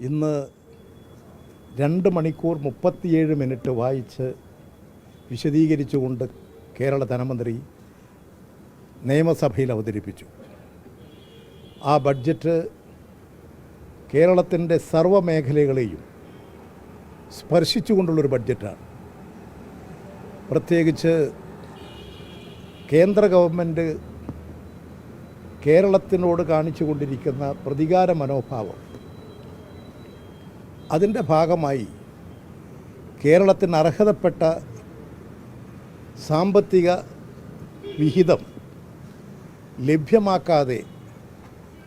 ഇന്ന് രണ്ട് മണിക്കൂർ മുപ്പത്തിയേഴ് മിനിറ്റ് വായിച്ച് വിശദീകരിച്ചുകൊണ്ട് കേരള ധനമന്ത്രി നിയമസഭയിൽ അവതരിപ്പിച്ചു. ആ ബഡ്ജറ്റ് കേരളത്തിന്റെ സർവ മേഖലകളെയും സ്പർശിച്ചുകൊണ്ടുള്ളൊരു ബഡ്ജറ്റാണ്. പ്രത്യേകിച്ച് കേന്ദ്ര ഗവൺമെന്റ് കേരളത്തിനോട് കാണിച്ചു കൊണ്ടിരിക്കുന്ന പ്രതികാര മനോഭാവം അതിന്റെ ഭാഗമായി കേരളത്തിന് അർഹതപ്പെട്ട സാമ്പത്തിക വിഹിതം ലഭ്യമാക്കാതെ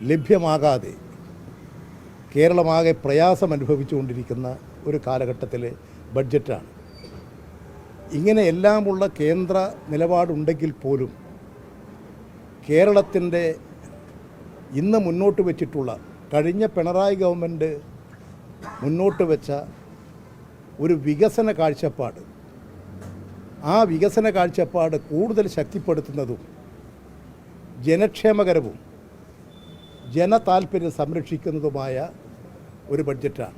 ലഭ്യമാകാതെ കേരളമാകെ പ്രയാസം അനുഭവിച്ചുകൊണ്ടിരിക്കുന്ന ഒരു കാലഘട്ടത്തിലെ ബഡ്ജറ്റാണ്. ഇങ്ങനെ എല്ലാമുള്ള കേന്ദ്ര നിലപാടുണ്ടെങ്കിൽ പോലും കേരളത്തിന്റെ ഇന്ന് മുന്നോട്ട് വെച്ചിട്ടുള്ള കഴിഞ്ഞ പിണറായി ഗവൺമെന്റ് മുന്നോട്ട് വെച്ച ഒരു വികസന കാഴ്ചപ്പാട്. ആ വികസന കാഴ്ചപ്പാട് കൂടുതൽ ശക്തിപ്പെടുത്തുന്നതും ജനക്ഷേമകരവും ജനതാൽപര്യം സംരക്ഷിക്കുന്നതുമായ ഒരു ബഡ്ജറ്റാണ്.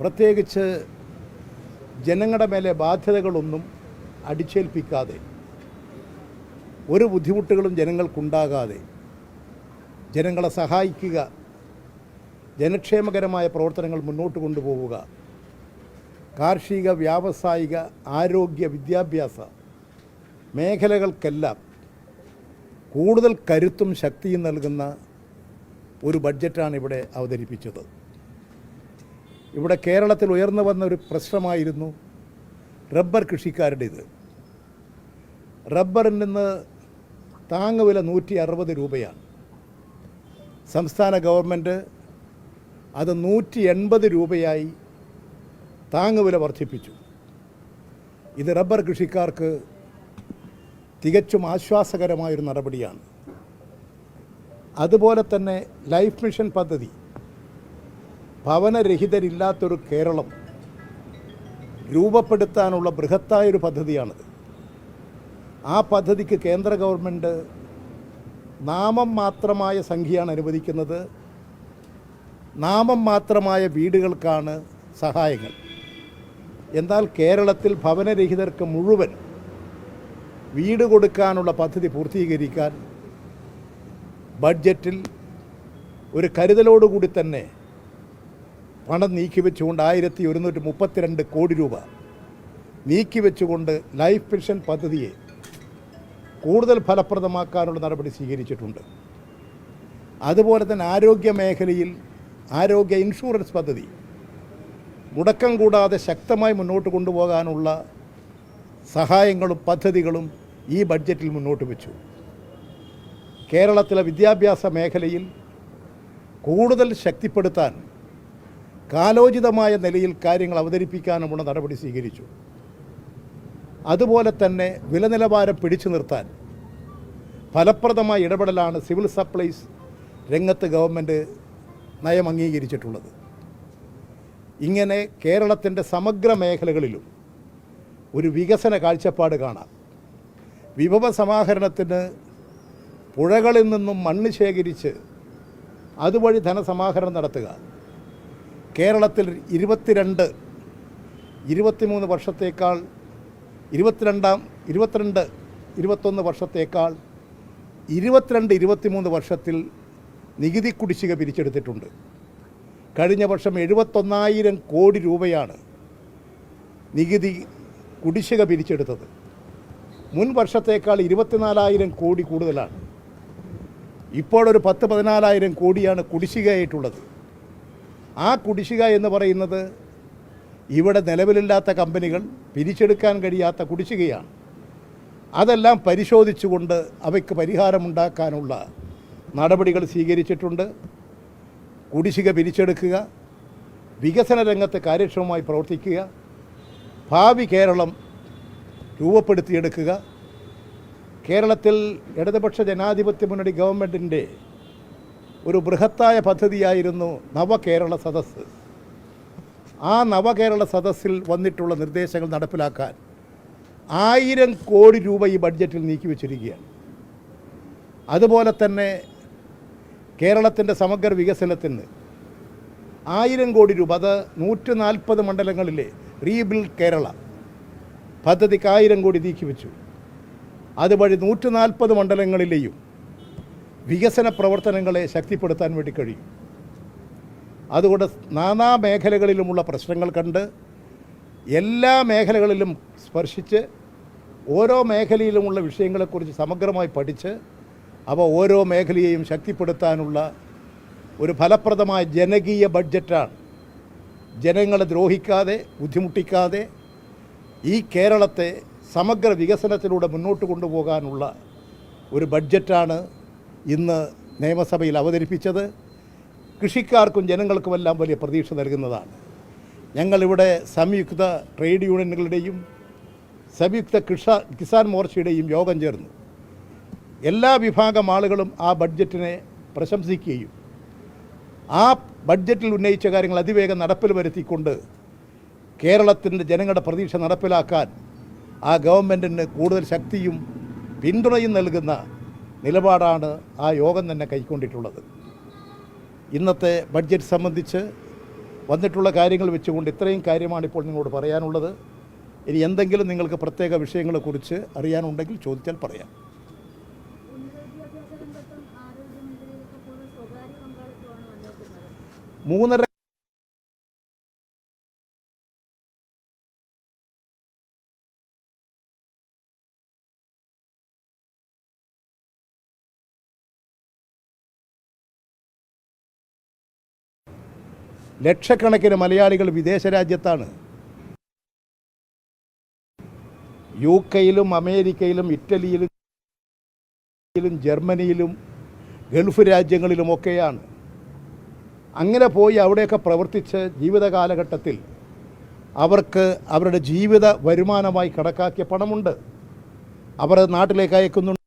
പ്രത്യേകിച്ച് ജനങ്ങളുടെ മേലെ ബാധ്യതകളൊന്നും അടിച്ചേൽപ്പിക്കാതെ ഒരു ബുദ്ധിമുട്ടുകളും ജനങ്ങൾക്കുണ്ടാകാതെ ജനങ്ങളെ സഹായിക്കുക ജനക്ഷേമകരമായ പ്രവർത്തനങ്ങൾ മുന്നോട്ട് കൊണ്ടുപോവുക. കാർഷിക വ്യാവസായിക ആരോഗ്യ വിദ്യാഭ്യാസ മേഖലകൾക്കെല്ലാം കൂടുതൽ കരുത്തും ശക്തിയും നൽകുന്ന ഒരു ബഡ്ജറ്റാണ് ഇവിടെ അവതരിപ്പിച്ചത്. ഇവിടെ കേരളത്തിൽ ഉയർന്നു വന്ന ഒരു പ്രശ്നമായിരുന്നു റബ്ബർ കൃഷിക്കാരുടേത്. റബ്ബറിൽ നിന്ന് താങ്ങുവില നൂറ്റി അറുപത് രൂപയാണ്. സംസ്ഥാന ഗവൺമെന്റ് അത് നൂറ്റി എൺപത് രൂപയായി താങ്ങുവില വർദ്ധിപ്പിച്ചു. ഇത് റബ്ബർ കൃഷിക്കാർക്ക് തികച്ചും ആശ്വാസകരമായൊരു നടപടിയാണ്. അതുപോലെ തന്നെ ലൈഫ് മിഷൻ പദ്ധതി ഭവനരഹിതരില്ലാത്തൊരു കേരളം രൂപപ്പെടുത്താനുള്ള ബൃഹത്തായൊരു പദ്ധതിയാണിത്. ആ പദ്ധതിക്ക് കേന്ദ്ര ഗവൺമെന്റ് നാമം മാത്രമായ സംഖ്യയാണ് അനുവദിക്കുന്നത്. നാമം മാത്രമായ വീടുകൾക്കാണ് സഹായങ്ങൾ. എന്നാൽ കേരളത്തിൽ ഭവനരഹിതർക്ക് മുഴുവൻ വീട് കൊടുക്കാനുള്ള പദ്ധതി പൂർത്തീകരിക്കാൻ ബഡ്ജറ്റിൽ ഒരു കരുതലോടുകൂടി തന്നെ പണം നീക്കിവെച്ചുകൊണ്ട് ആയിരത്തി ഒരുന്നൂറ്റി മുപ്പത്തിരണ്ട് കോടി രൂപ നീക്കിവെച്ചുകൊണ്ട് ലൈഫ് പെൻഷൻ പദ്ധതിയെ കൂടുതൽ ഫലപ്രദമാക്കാനുള്ള നടപടി സ്വീകരിച്ചിട്ടുണ്ട്. അതുപോലെ തന്നെ ആരോഗ്യ മേഖലയിൽ ആരോഗ്യ ഇൻഷുറൻസ് പദ്ധതി. മുടക്കം കൂടാതെ ശക്തമായി മുന്നോട്ട് കൊണ്ടുപോകാനുള്ള സഹായങ്ങളും പദ്ധതികളും ഈ ബഡ്ജറ്റിൽ മുന്നോട്ട് വെച്ചു. കേരളത്തിലെ വിദ്യാഭ്യാസ മേഖലയിൽ കൂടുതൽ ശക്തിപ്പെടുത്താൻ കാലോചിതമായ നിലയിൽ കാര്യങ്ങൾ അവതരിപ്പിക്കാനുമുള്ള നടപടി സ്വീകരിച്ചു. അതുപോലെ തന്നെ വില നിലവാരം പിടിച്ചു നിർത്താൻ ഫലപ്രദമായ ഇടപെടലാണ് സിവിൽ സപ്ലൈസ് രംഗത്ത് ഗവൺമെന്റ് നയം അംഗീകരിച്ചിട്ടുള്ളത്. ഇങ്ങനെ കേരളത്തിന്റെ സമഗ്ര മേഖലകളിലും ഒരു വികസന കാഴ്ചപ്പാട് കാണാം. വിഭവ സമാഹരണത്തിന് പുഴകളിൽ നിന്നും മണ്ണ് ശേഖരിച്ച് അതുവഴി ധനസമാഹരണം നടത്തുക. കേരളത്തിൽ ഇരുപത്തിരണ്ട് ഇരുപത്തിമൂന്ന് വർഷത്തേക്കാൾ ഇരുപത്തിരണ്ടാം ഇരുപത്തിരണ്ട് ഇരുപത്തൊന്ന് വർഷത്തേക്കാൾ ഇരുപത്തിരണ്ട് ഇരുപത്തിമൂന്ന് വർഷത്തിൽ നികുതി കുടിശ്ശിക പിരിച്ചെടുത്തിട്ടുണ്ട്. കഴിഞ്ഞ വർഷം എഴുപത്തൊന്നായിരം കോടി രൂപയാണ് നികുതി കുടിശ്ശിക പിരിച്ചെടുത്തത്. മുൻ വർഷത്തേക്കാൾ ഇരുപത്തിനാലായിരം കോടി കൂടുതലാണ്. ഇപ്പോഴൊരു പത്ത് പതിനാലായിരം കോടിയാണ് കുടിശ്ശികയായിട്ടുള്ളത്. ആ കുടിശ്ശിക എന്ന് പറയുന്നത് ഇവിടെ നിലവിലില്ലാത്ത കമ്പനികൾ പിരിച്ചെടുക്കാൻ കഴിയാത്ത കുടിശ്ശികയാണ്. അതെല്ലാം പരിശോധിച്ചുകൊണ്ട് അവയ്ക്ക് പരിഹാരമുണ്ടാക്കാനുള്ള നടപടികൾ സ്വീകരിച്ചിട്ടുണ്ട്. കുടിശ്ശിക പിരിച്ചെടുക്കുക. വികസന രംഗത്ത് കാര്യക്ഷമമായി പ്രവർത്തിക്കുക. ഭാവി കേരളം രൂപപ്പെടുത്തിയെടുക്കുക. കേരളത്തിൽ ഇടതുപക്ഷ ജനാധിപത്യ മുന്നണി ഗവൺമെന്റിന്റെ ഒരു ബൃഹത്തായ പദ്ധതിയായിരുന്നു നവകേരള സദസ്സ്. ആ നവകേരള സദസ്സിൽ വന്നിട്ടുള്ള നിർദ്ദേശങ്ങൾ നടപ്പിലാക്കാൻ ആയിരം കോടി രൂപ ഈ ബഡ്ജറ്റിൽ നീക്കി നീക്കിവെച്ചിരിക്കുകയാണ്. അതുപോലെ തന്നെ കേരളത്തിന്റെ സമഗ്ര വികസനത്തിന് ആയിരം കോടി രൂപ അത് നൂറ്റി നാൽപ്പത് മണ്ഡലങ്ങളിലെ റീബിൽഡ് കേരള പദ്ധതിക്ക് ആയിരം കോടി നീക്കി വെച്ചു. അതുവഴി നൂറ്റി നാൽപ്പത് മണ്ഡലങ്ങളിലെയും വികസന പ്രവർത്തനങ്ങളെ ശക്തിപ്പെടുത്താൻ വേണ്ടി കഴിയും. അതുകൊണ്ട് നാനാ മേഖലകളിലുമുള്ള പ്രശ്നങ്ങൾ കണ്ട് എല്ലാ മേഖലകളിലും സ്പർശിച്ച് ഓരോ മേഖലയിലുമുള്ള വിഷയങ്ങളെക്കുറിച്ച് സമഗ്രമായി പഠിച്ച് അവ ഓരോ മേഖലയെയും ശക്തിപ്പെടുത്താനുള്ള ഒരു ഫലപ്രദമായ ജനകീയ ബഡ്ജറ്റാണ്. ജനങ്ങളെ ദ്രോഹിക്കാതെ ബുദ്ധിമുട്ടിക്കാതെ ഈ കേരളത്തെ സമഗ്ര വികസനത്തിലൂടെ മുന്നോട്ട് കൊണ്ടുപോകാനുള്ള ഒരു ബഡ്ജറ്റാണ് ഇന്ന് നിയമസഭയിൽ അവതരിപ്പിച്ചത്. കൃഷിക്കാർക്കും ജനങ്ങൾക്കുമെല്ലാം വലിയ പ്രതീക്ഷ നൽകുന്നതാണ്. ഞങ്ങളിവിടെ സംയുക്ത ട്രേഡ് യൂണിയനുകളുടെയും സംയുക്ത കിഷ കിസാൻ മോർച്ചയുടെയും യോഗം ചേർന്നു. എല്ലാ വിഭാഗം ആളുകളും ആ ബഡ്ജറ്റിനെ പ്രശംസിക്കുകയും ആ ബഡ്ജറ്റിൽ ഉന്നയിച്ച കാര്യങ്ങൾ അതിവേഗം നടപ്പിൽ വരുത്തിക്കൊണ്ട് കേരളത്തിന്റെ ജനങ്ങളുടെ പ്രതീക്ഷ നടപ്പിലാക്കാൻ ആ ഗവൺമെന്റിന് കൂടുതൽ ശക്തിയും പിന്തുണയും നൽകുന്ന നിലപാടാണ് ആ യോഗം തന്നെ കൈക്കൊണ്ടിട്ടുള്ളത്. ഇന്നത്തെ ബഡ്ജറ്റ് സംബന്ധിച്ച് വന്നിട്ടുള്ള കാര്യങ്ങൾ വെച്ചുകൊണ്ട് ഇത്രയും കാര്യമാണ് ഇപ്പോൾ നിങ്ങളോട് പറയാനുള്ളത്. ഇനി എന്തെങ്കിലും നിങ്ങൾക്ക് പ്രത്യേക വിഷയങ്ങളെക്കുറിച്ച് അറിയാനുണ്ടെങ്കിൽ ചോദിച്ചാൽ പറയാം ഉന്നത വിദ്യാഭ്യാസ രംഗത്തും ആരോഗ്യ മേഖലയിലൊക്കെ കൂടുതൽ സ്വകാര്യ പങ്കാളിത്തമാണ് വന്നിരിക്കുന്നത് മൂന്നര ലക്ഷക്കണക്കിന് മലയാളികൾ വിദേശ രാജ്യത്താണ്. യു കെയിലും അമേരിക്കയിലും ഇറ്റലിയിലും യിലും ജർമ്മനിയിലും ഗൾഫ് രാജ്യങ്ങളിലുമൊക്കെയാണ്. അങ്ങനെ പോയി അവിടെയൊക്കെ പ്രവർത്തിച്ച് ജീവിത കാലഘട്ടത്തിൽ അവർക്ക് അവരുടെ ജീവിത വരുമാനമായി കണക്കാക്കിയ പണമുണ്ട്. അവർ നാട്ടിലേക്ക് അയക്കുന്നുണ്ട്.